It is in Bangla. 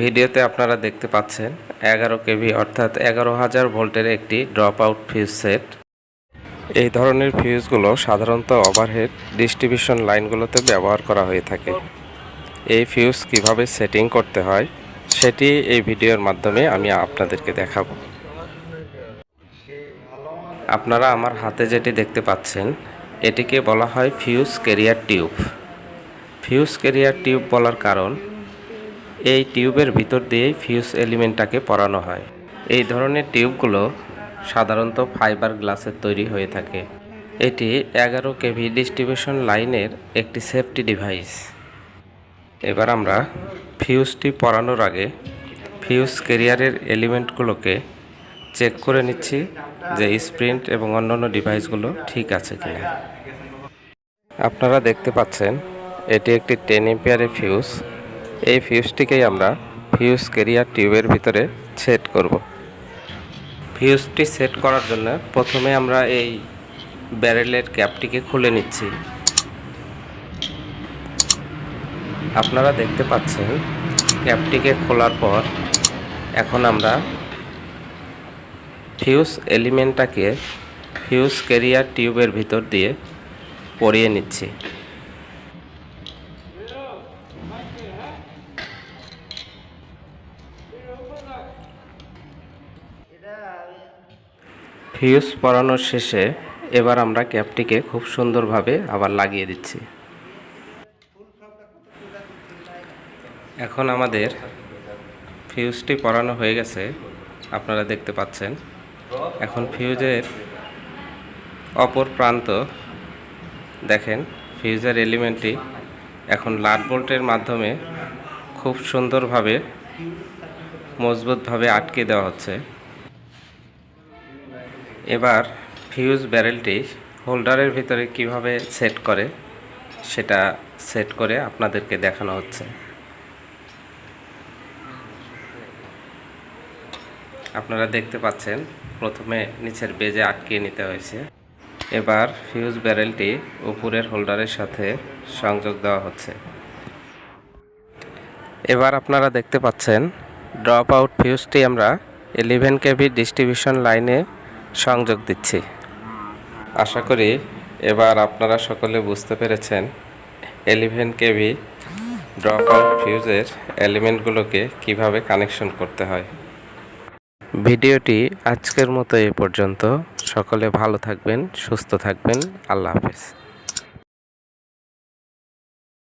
ভিডিওতে আপনারা দেখতে পাচ্ছেন এগারো কেভি, অর্থাৎ এগারো হাজার ভোল্টের একটি ড্রপ আউট ফিউজ সেট এই ধরনের ফিউজগুলো সাধারণত ওভারহেড ডিস্ট্রিবিউশন লাইনগুলোতে ব্যবহার করা হয়ে থাকে। এই ফিউজ কীভাবে সেটিং করতে হয়, সেটি এই ভিডিওর মাধ্যমে আমি আপনাদেরকে দেখাবো। আপনারা আমার হাতে যেটি দেখতে পাচ্ছেন, এটিকে বলা হয় fuse carrier tube fuse carrier tube বলার কারণ এই টিউবের ভিতর দিয়েই ফিউজ এলিমেন্টটাকে পরানো হয়। এই ধরনের টিউবগুলো সাধারণত ফাইবার গ্লাসের তৈরি হয়ে থাকে। এটি এগারো কেভি ডিস্ট্রিবিউশন লাইনের একটি সেফটি ডিভাইস। এবার আমরা ফিউজটি পরানোর আগে ফিউজ ক্যারিয়ারের এলিমেন্টগুলোকে চেক করে নিচ্ছি যে স্প্রিন্ট এবং অন্যান্য ডিভাইসগুলো ঠিক আছে কিনা। আপনারা দেখতে পাচ্ছেন, এটি একটি টেন এম্পিয়ারের ফিউজ। এই ফিউজটিকেই আমরা ফিউজ ক্যারিয়ার টিউবের ভিতরে সেট করব। ফিউজটি সেট করার জন্য প্রথমে আমরা এই ব্যারেলের ক্যাপটিকে খুলে নিচ্ছি। আপনারা দেখতে পাচ্ছেন, ক্যাপটিকে খোলার পর এখন আমরা ফিউজ এলিমেন্টটাকে ফিউজ ক্যারিয়ার টিউবের ভিতর দিয়ে পরিয়ে নিচ্ছি। ফিউজ পরানোর শেষে এবার আমরা ক্যাপটিকে খুব সুন্দরভাবে আবার লাগিয়ে দিচ্ছি। এখন আমাদের ফিউজটি পরানো হয়ে গেছে, আপনারা দেখতে পাচ্ছেন। এখন ফিউজের অপর প্রান্ত, দেখেন, ফিউজের এলিমেন্টটি এখন লাট বোল্টের মাধ্যমে খুব সুন্দরভাবে, মজবুতভাবে আটকে দেওয়া হচ্ছে। এবার ফিউজ ব্যারেলটি হোল্ডারের ভিতরে কীভাবে সেট করে, সেটা সেট করে আপনাদেরকে দেখানো হচ্ছে। আপনারা দেখতে পাচ্ছেন, প্রথমে নিচের বেজে আটকিয়ে নিতে হয়েছে। এবার ফিউজ ব্যারেলটি উপরের হোল্ডারের সাথে সংযোগ দেওয়া হচ্ছে। এবার আপনারা দেখতে পাচ্ছেন ড্রপ আউট ফিউজটি আমরা ইলেভেন কেভি ডিস্ট্রিবিউশন লাইনে সংযোগ দিচ্ছি। আশা করি এবার আপনারা সকলে বুঝতে পেরেছেন এলিভেন কেভি ড্রপ আউট ফিউজের এলিমেন্টগুলোকে কীভাবে কানেকশন করতে হয়। ভিডিওটি আজকের মতো এ পর্যন্ত। সকলে ভালো থাকবেন, সুস্থ থাকবেন। আল্লাহ হাফেজ।